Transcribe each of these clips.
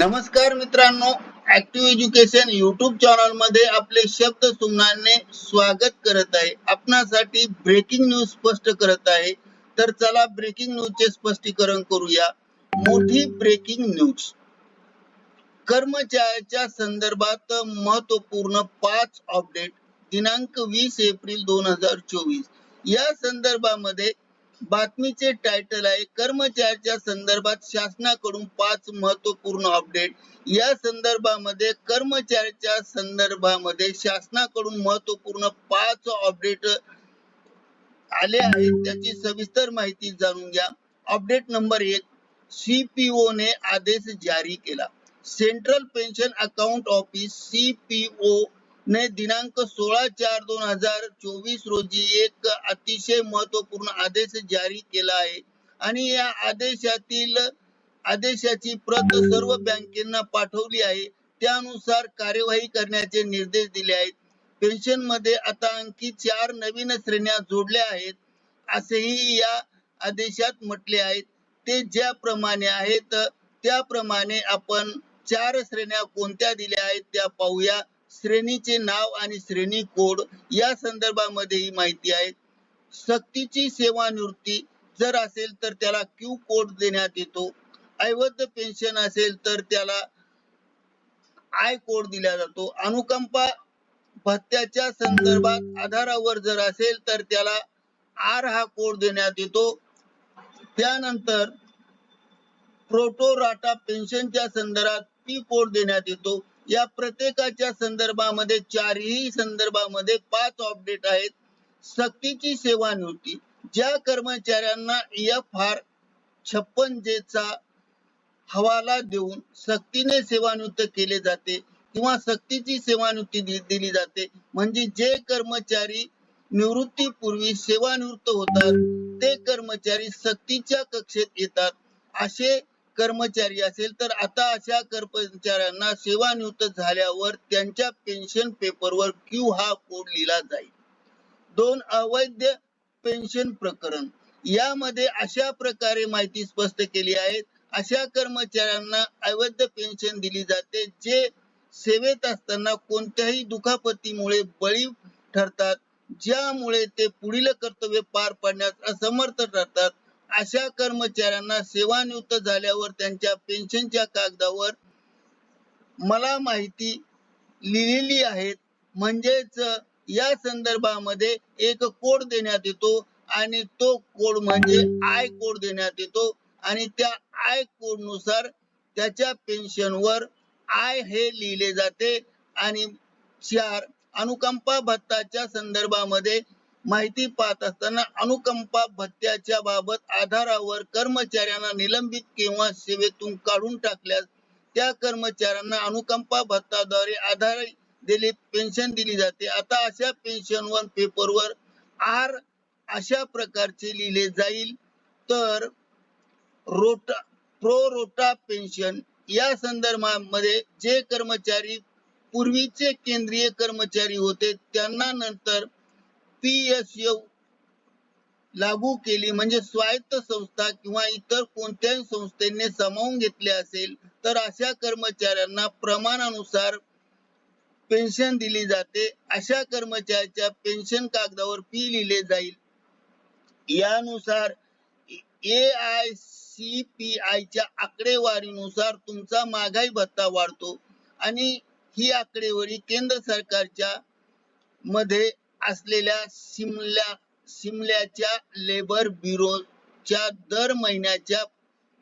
नमस्कार मित्रांनो active education YouTube चॅनलमध्ये आपले शब्द सुमनाने स्वागत करत आहे. आपणासाठी ब्रेकिंग न्यूज स्पष्ट करत आहे. तर चला ब्रेकिंग न्यूज चे स्पष्टीकरण करूया. मोठी ब्रेकिंग न्यूज कर्मचाऱ्याच्या संदर्भात महत्त्वपूर्ण पाच अपडेट दिनांक वीस एप्रिल दोन हजार चोवीस. या संदर्भामध्ये बातमीचे टायटल आहे कर्मचाऱ्याच्या संदर्भात शासनाकडून पाच महत्त्वपूर्ण अपडेट या संदर्भामध्ये कर्मचाऱ्याच्या संदर्भामध्ये शासनाकडून महत्त्वपूर्ण पाच अपडेट आले आहेत. त्याची सविस्तर माहिती जाणून घ्या. अपडेट नंबर एक सीपीओ ने आदेश जारी केला. Central pension account office CPO ने दिनांक सोळा चार दोन हजार चोवीस रोजी एक अतिशय महत्त्वपूर्ण आदेश जारी केला आहे. आणि या आदेशातील आदेशाची प्रत सर्व बँकेना पाठवली आहे. त्यानुसार कार्यवाही करण्याचे निर्देश दिले आहेत. पेन्शनमध्ये आता आणखी चार नवीन श्रेण्या जोडल्या आहेत असेही या आदेशात म्हटले आहेत ते ज्याप्रमाणे आहेत त्याप्रमाणे आपण चार श्रेण्या कोणत्या दिल्या आहेत त्या पाहूया. श्रेणीचे नाव आणि श्रेणी कोड या संदर्भामध्ये ही माहिती आहे. सक्तीची सेवानिवृत्ती जर असेल तर त्याला क्यू कोड देण्यात येतो. अवैध पेन्शन असेल तर त्याला आय कोड दिला जातो. अनुकंपा भत्त्याच्या संदर्भात आधारावर जर असेल तर त्याला आर हा कोड देण्यात येतो. त्यानंतर प्रोटोराटा पेन्शनच्या संदर्भात पी कोड देण्यात येतो. या प्रत्येकाच्या संदर्भामध्ये चारही संदर्भामध्ये पाच अपडेट आहेत. सक्तीची सेवानिवृत्ती ज्या कर्मचाऱ्यांना एफ आर छप्पन जे चा हवाला देऊन सक्तीने सेवानिवृत्त केले जाते किंवा सक्तीची सेवानिवृत्ती दिली जाते म्हणजे जे कर्मचारी निवृत्तीपूर्वी सेवानिवृत्त होतात ते कर्मचारी सक्तीच्या कक्षेत येतात. असे कर्मचारी असेल तर आता अशा कर्मचाऱ्यांना सेवानिवृत्त झाल्यावर त्यांच्या पेन्शन पेपरवर क्यू हा कोड लिहिला जाईल. दोन अवैध पेन्शन प्रकरण. यामध्ये अशा प्रकारे माहिती स्पष्ट केली आहे. अशा कर्मचाऱ्यांना अवैध पेन्शन दिली जाते जे सेवेत असताना कोणत्याही दुखापतीमुळे बळी ठरतात ज्यामुळे ते पुढील कर्तव्य पार पाडण्यास असमर्थ ठरतात. अशा कर्मचाऱ्यांना सेवानिवृत्त झाल्यावर त्यांच्या पेन्शनच्या कागदावर मला माहिती लिहिलेली आहेत. म्हणजेच या संदर्भामध्ये एक कोड देण्यात येतो आणि तो कोड म्हणजे आय कोड देण्यात येतो आणि त्या आय कोडनुसार त्याच्या पेन्शनवर आय हे लिहिले जाते आणि चार अनुकंपा भत्ताच्या संदर्भामध्ये माहिती पाहत असताना अनुकंपा भत्त्याच्या बाबत आधारावर कर्मचाऱ्यांना निलंबित किंवा सेवेतून काढून टाकल्यास त्या कर्मचाऱ्यांना अनुकंपा भत्ताद्वारे आधार दिली पेन्शन दिली जाते. आता अशा पेन्शनवर पेपरवर आर अशा प्रकारचे लिहिले जाईल. तर रोटा प्रो रोटा पेन्शन या संदर्भामध्ये जे कर्मचारी पूर्वीचे केंद्रीय कर्मचारी होते त्यांना नंतर पीएसयू लागू केली. म्हणजे स्वायत्त संस्था किंवा इतर कोणत्याही संस्थेने सामावून घेतले असेल तर अशा कर्मचाऱ्यांना प्रमाणानुसार पेन्शन दिली जाते. अशा कर्मचाऱ्याच्या पेन्शन कागदावर पी लिहिले जाईल. यानुसार ए आय सी पी आयच्या आकडेवारीनुसार तुमचा महागाई भत्ता वाढतो. आणि ही आकडेवारी केंद्र सरकारच्या मध्ये असलेल्या सिमला सिमल्याच्या लेबर ब्युरोच्या दर महिन्याच्या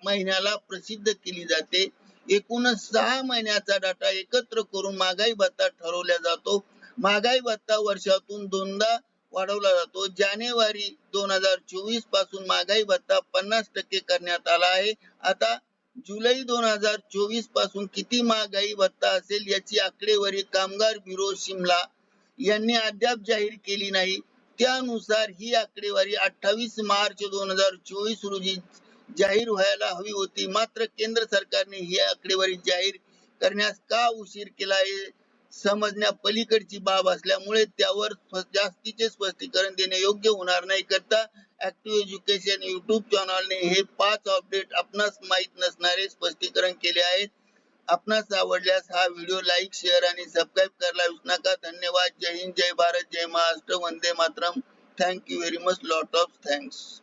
महिन्याला प्रसिद्ध केली जाते. एकूणच सहा महिन्याचा डाटा एकत्र करून महागाई भत्ता ठरवला जातो. महागाई भत्ता वर्षातून दोनदा वाढवला जातो. जानेवारी दोन हजार चोवीसपासून महागाई भत्ता पन्नास टक्के करण्यात आला आहे. आता जुलै दोन हजार चोवीसपासून किती महागाई भत्ता असेल याची आकडेवारी कामगार ब्युरो शिमला यांनी अद्याप जाहीर केली नाही. त्यानुसार ही आकडेवारी अठ्ठावीस मार्च दोन हजार चोवीस रोजी जाहीर व्हायला हवी होती. मात्र केंद्र सरकारने ही आकडेवारी जाहीर करण्यास का उशीर केला हे समजण्या पलीकडची बाब असल्यामुळे त्यावर जास्तीचे स्पष्टीकरण देणे योग्य होणार नाही. करता ऍक्टिव्ह एज्युकेशन युट्यूब चॅनलने हे पाच अपडेट आपणास माहीत नसणारे स्पष्टीकरण केले आहेत. आपणास आवडल्यास हा व्हिडिओ लाईक शेअर आणि सबस्क्राईब करायला विसरू नका. धन्यवाद. जय हिंद जय भारत जय Maharashtra. Vande Mataram. Thank you very much lot of thanks